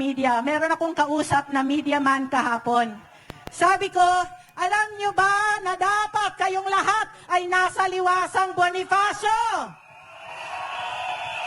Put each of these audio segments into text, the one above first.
media. Meron akong kausap na media man kahapon. Sabi ko, alam nyo ba na dapat kayong lahat ay nasa liwasang Bonifacio?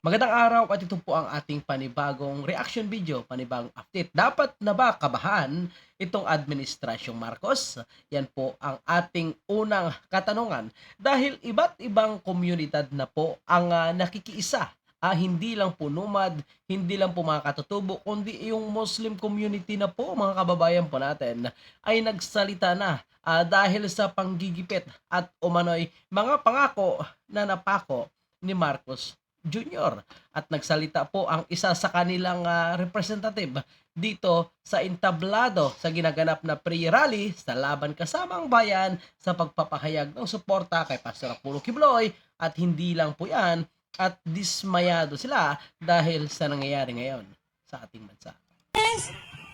Magandang araw at ito po ang ating panibagong reaction video, panibagong update. Dapat na ba kabahan itong administrasyong Marcos? Yan po ang ating unang katanungan dahil iba't ibang komunidad na po ang ah, nakikiisa. Ah, hindi lang po numad, hindi lang po mga katutubo, kundi yung Muslim community na po, mga kababayan po natin, ay nagsalita na ah, dahil sa panggigipit at umano'y mga pangako na napako ni Marcos Jr. At nagsalita po ang isa sa kanilang ah, representative dito sa entablado sa ginaganap na pre-rally sa laban kasama ang bayan sa pagpapahayag ng suporta kay Pastor Apollo Kibloy at hindi lang po yan at dismayado sila dahil sa nangyayari ngayon sa ating bansa.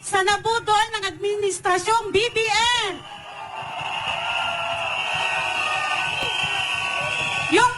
Sa nabudol ng administrasyong BBM. Yung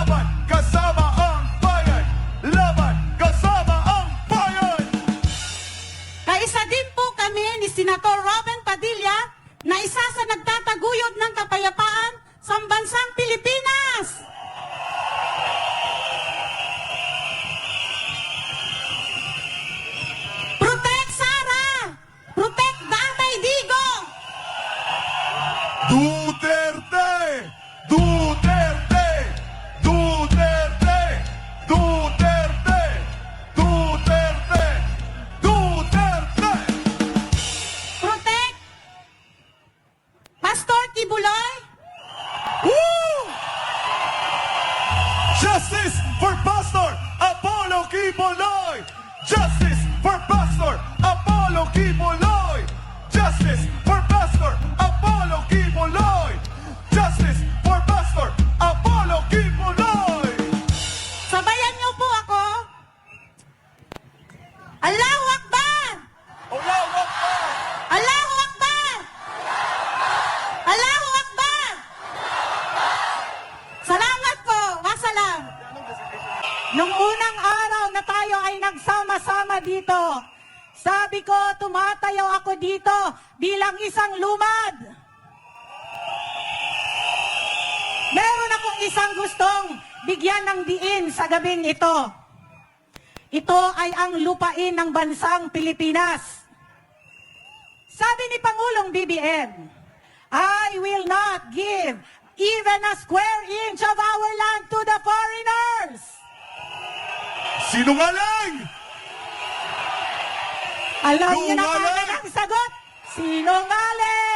Laban kasama ang bayan! Laban kasama ang bayan! Kaisa din po kami ni Senator Robin Padilla na isa sa nagtataguyod ng kapayapaan sa bansang Pilipinas. Protect Sara! Protect Damay Digong! Duterte! Justice for Pastor Apollo Kiboloy! Justice for Pastor Apollo Kiboloy! Justice for Meron akong isang gustong bigyan ng diin sa gabing ito. Ito ay ang lupain ng bansang Pilipinas. Sabi ni Pangulong BBM, I will not give even a square inch of our land to the foreigners. Sinungaling! Alam niyo na kagad ang sagot. Sinungaling!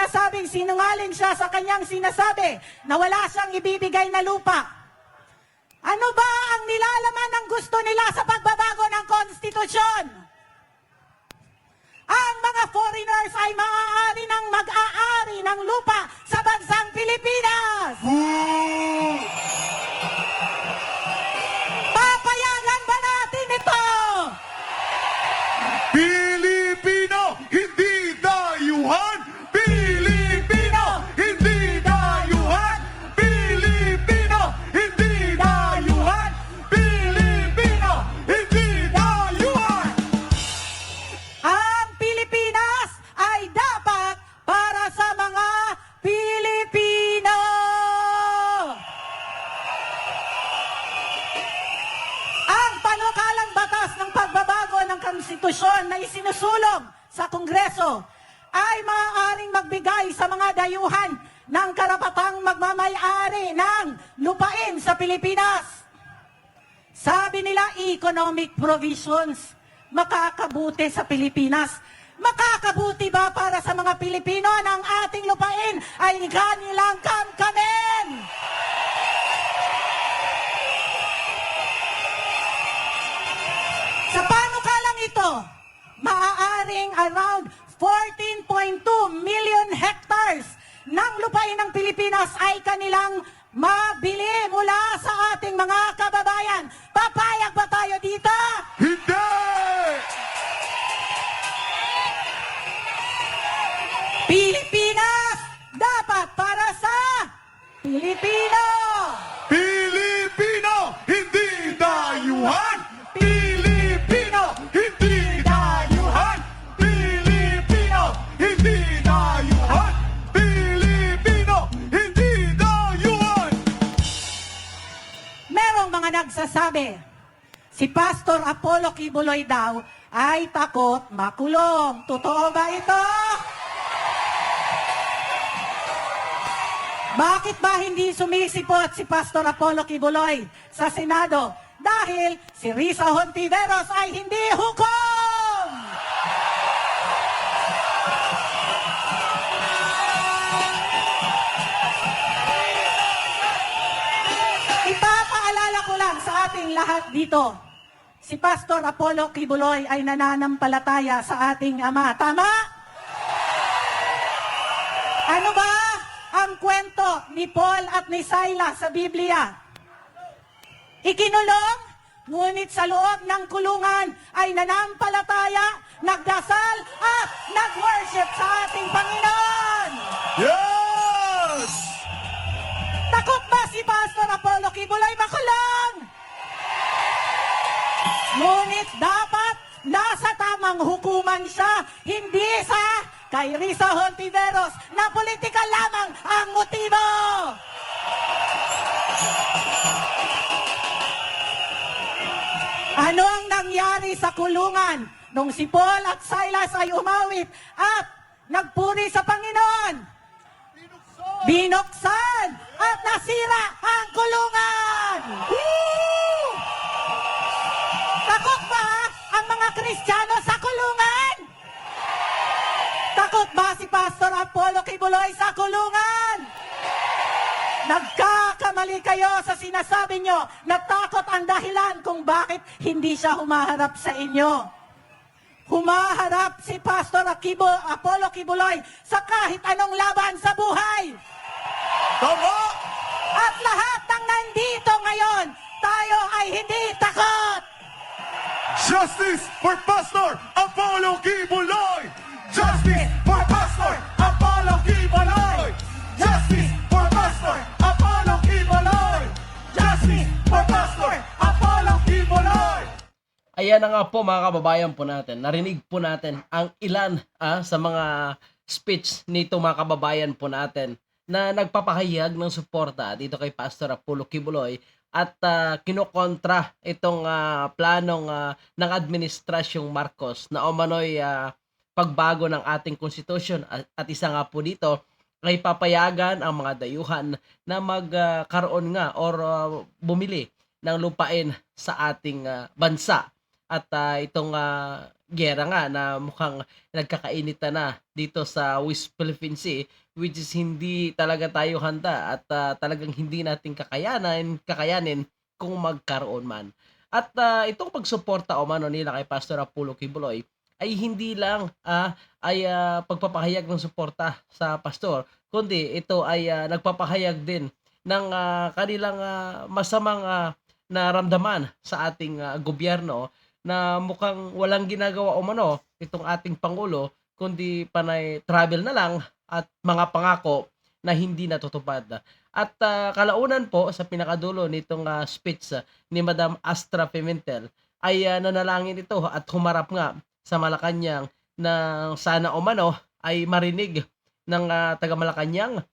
Sinasabing sinungaling siya sa kanyang sinasabi na wala siyang ibibigay na lupa? Ano ba ang nilalaman ng gusto nila sa pagbabago ng konstitusyon? Ang mga foreigners ay maaari ng mag-aari ng lupa sa bansang Pilipinas. Woo! Isinusulong sa Kongreso ay maaaring magbigay sa mga dayuhan ng karapatang magmamayari ng lupain sa Pilipinas. Sabi nila, economic provisions makakabuti sa Pilipinas. Makakabuti ba para sa mga Pilipino ng ating lupain ay kanilang kamkamin? Sa panukalang ito, maaaring around 14.2 million hectares ng lupain ng Pilipinas ay kanilang mabili mula sa ating mga kababayan. Papayag ba tayo dito? Hindi! Pilipinas dapat para sa Pilipino! Pilipino, hindi dayuhan! Mga nagsasabi, si Pastor Apollo Kibuloy daw ay takot makulong. Totoo ba ito? Bakit ba hindi sumisipot si Pastor Apollo Kibuloy sa Senado? Dahil si Risa Hontiveros ay hindi hukom! Ating lahat dito, si Pastor Apollo Kibuloy ay nananampalataya sa ating Ama. Tama? Ano ba ang kwento ni Paul at ni Silas sa Biblia? Ikinulong, ngunit sa loob ng kulungan ay nanampalataya, nagdasal at tamang hukuman siya, hindi sa kay Risa Hontiveros na politikal lamang ang motibo. Ano ang nangyari sa kulungan nung si Paul at Silas ay umawit at nagpuri sa Panginoon? Binuksan at nasira ang kulungan! Woo! Takot ba ang mga Kristiyano sa kulungan? Takot ba si Pastor Apollo Kibuloy sa kulungan? Nagkakamali kayo sa sinasabi nyo na takot ang dahilan kung bakit hindi siya humaharap sa inyo. Humaharap si Pastor Akibo, Apollo Kibuloy sa kahit anong laban sa buhay. Tama! At lahat ng nandito ngayon, tayo ay hindi takot. Justice for Pastor Apollo Kibuloy! Justice for Pastor Apollo Kibuloy! Justice for Pastor Apollo Kibuloy! Justice for Pastor Apollo Kibuloy! Ayan na nga po mga kababayan po natin. Narinig po natin ang ilan ah, sa mga speech nito mga kababayan po natin na nagpapahayag ng suporta dito kay Pastor Apollo Kibuloy at ah, kinokontra itong ah, planong ah, ng administrasyong Marcos na umano'y ah, pagbago ng ating konstitusyon at, at isa nga po dito ay papayagan ang mga dayuhan na magkaroon nga or ah, bumili ng lupain sa ating ah, bansa. At ah, itong ah, gera nga na mukhang nagkakainitan na dito sa West Philippine Sea which is hindi talaga tayo handa at ah, talagang hindi natin kakayanan kakayanin kung magkaroon man. At ah, itong pagsuporta o mano nila kay Pastor Apollo Kibuloy ay hindi lang ah, ay ah, pagpapahayag ng suporta sa pastor kundi ito ay ah, nagpapahayag din ng ah, kanilang ah, masamang ah, naramdaman sa ating ah, gobyerno na mukhang walang ginagawa o mano itong ating pangulo kundi panay travel na lang at mga pangako na hindi natutupad. At ah, kalaunan po sa pinakadulo nitong ah, speech ah, ni Madam Astra Pimentel ay ah, nanalangin ito at humarap nga sa Malacanang na sana o mano ay marinig ng ah, taga Malacanang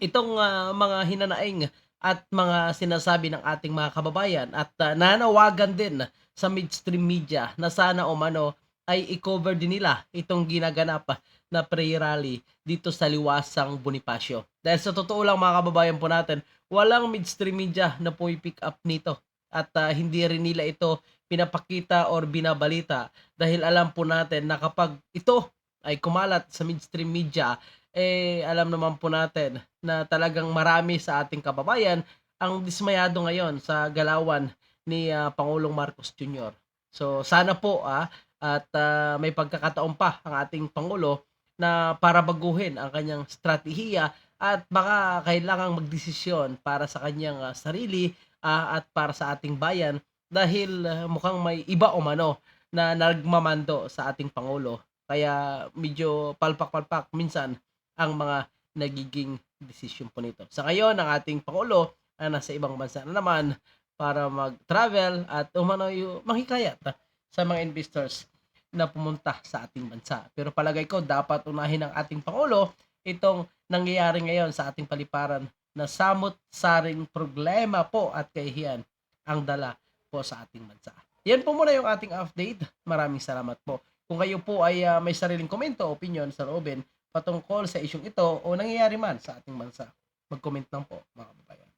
itong ah, mga hinanaing at mga sinasabi ng ating mga kababayan at ah, nanawagan din sa midstream media na sana o mano ay i-cover din nila itong ginaganap na pre-rally dito sa liwasang Bonifacio. Dahil sa totoo lang mga kababayan po natin, walang midstream media na pick up nito at ah, hindi rin nila ito pinapakita or binabalita dahil alam po natin na kapag ito ay kumalat sa midstream media eh alam naman po natin na talagang marami sa ating kababayan ang dismayado ngayon sa galawan ni ah, Pangulong Marcos Jr. So sana po ah at ah, may pagkakataon pa ang ating pangulo na para baguhin ang kanyang strategiya at baka kailangang magdesisyon para sa kanyang ah, sarili ah, at para sa ating bayan dahil ah, mukhang may iba o mano na nagmamando sa ating pangulo kaya medyo palpak-palpak minsan ang mga nagiging desisyon po nito. Sa ngayon, ang ating pangulo ay nasa ibang bansa na naman para mag-travel at umano yung manghikayat sa mga investors na pumunta sa ating bansa. Pero palagay ko dapat unahin ng ating pangulo itong nangyayari ngayon sa ating paliparan na samot-saring problema po at kahihiyan ang dala po sa ating bansa. Yan po muna yung ating update. Maraming salamat po. Kung kayo po ay ah, may sariling komento o opinion sa loobin patungkol sa isyong ito o nangyayari man sa ating bansa, mag-comment lang po mga kababayan.